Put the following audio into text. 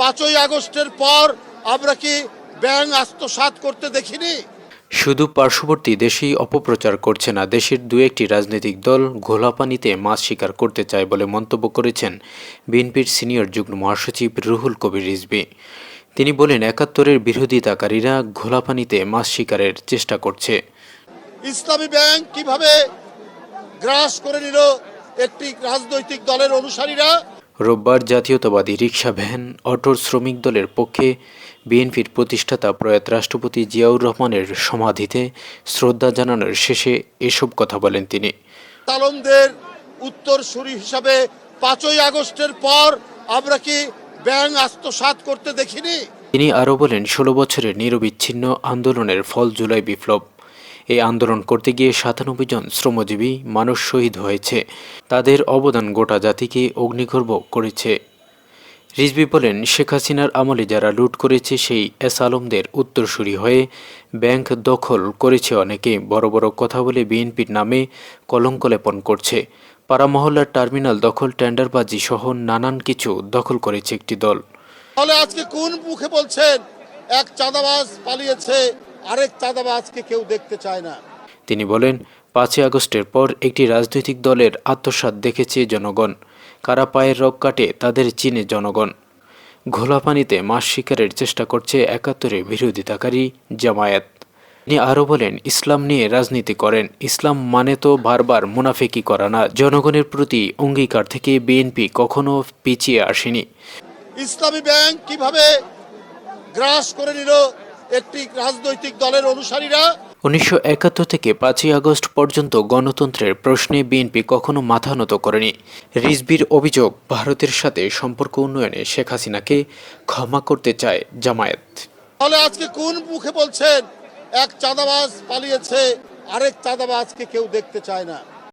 পাঁচই আগস্টের পর আমরা কি ব্যাং আত্মসাৎ করতে দেখিনি? শুধু পার্শ্ববর্তী দেশেই অপপ্রচার করছে না দেশের দু একটি রাজনৈতিক দল ঘোলাপানিতে মাছ শিকার করতে চায় বলে মন্তব্য করেছেন বিএনপির সিনিয়র যুগ্ম মহাসচিব রুহুল কবির রিজভী। তিনি বলেন একাত্তরের বিরোধিতাকারীরা ঘোলাপানিতে মাছ শিকারের চেষ্টা করছে। ইসলামী ব্যাংক কীভাবে গ্রাস করে নিল একটি রাজনৈতিক দলের অনুসারীরা? রোববার জাতীয়তাবাদী রিকশা ভ্যান অটোর শ্রমিক দলের পক্ষে বিএনপির প্রতিষ্ঠাতা প্রয়াত রাষ্ট্রপতি জিয়াউর রহমানের সমাধিতে শ্রদ্ধা জানানোর শেষে এসব কথা বলেন তিনি। তালমদের উত্তরসূরি হিসাবে পাঁচই আগস্টের পর আমরা কি ব্যাং আত্মসাৎ করতে দেখিনি? তিনি আরও বলেন ষোলো বছরের নিরবিচ্ছিন্ন আন্দোলনের ফল জুলাই বিপ্লব। এই আন্দোলন করতে গিয়ে সাতানব্বই জন শ্রমজীবী মানুষ শহীদ হয়েছে। তাদের অবদান গোটা জাতিকে অগ্নিগর্ভ করেছে। রিজবি বলেন, শেখ হাসিনার আমলে যারা লুট করেছে, সেই এস আলমদের উত্তরসূরি হয়ে ব্যাংক দখল করেছে অনেকে। বড় বড় কথা বলে বিএনপির নামে কলঙ্ক লেপন করছে। পাড়া মহল্লার টার্মিনাল দখল টেন্ডারবাজি সহ নানান কিছু দখল করেছে একটি দল। আজকে কোন মুখে বলছেন এক চাঁদাবাজ পালিয়েছে? আরেক চাঁদাবাজকে কেউ দেখতে চায় না। তিনি বলেন পাঁচই আগস্টের পর একটি রাজনৈতিক দলের আত্মসাৎ দেখেছে জনগণ। কারা পায়ের রগ কাটে তাদের চিনে জনগণ। ঘোলা পানিতে মাছ শিকারের চেষ্টা করছে একাত্তরের বিরোধিতাকারী জামায়াত। তিনি আরও বলেন ইসলাম নিয়ে রাজনীতি করেন। ইসলাম মানে তো বারবার মুনাফেকি করা না। জনগণের প্রতি অঙ্গীকার থেকে বিএনপি কখনো পিছিয়ে আসেনি। ইসলামী ব্যাংক কীভাবে গ্রাস করে নিল? একটি রাজনৈতিক দলের অনুসারীরা। উনিশশো একাত্তর থেকে পাঁচই আগস্ট পর্যন্ত গণতন্ত্রের প্রশ্নে বিএনপি কখনো মাথা নত করেনি। রিজবির অভিযোগ ভারতের সাথে সম্পর্ক উন্নয়নে শেখ হাসিনাকে ক্ষমা করতে চায় জামায়াত। তাহলে আজকে কোন মুখে বলছেন এক চাঁদাবাজ পালিয়েছে আরেক চাঁদাবাজকে কেউ দেখতে চায় না?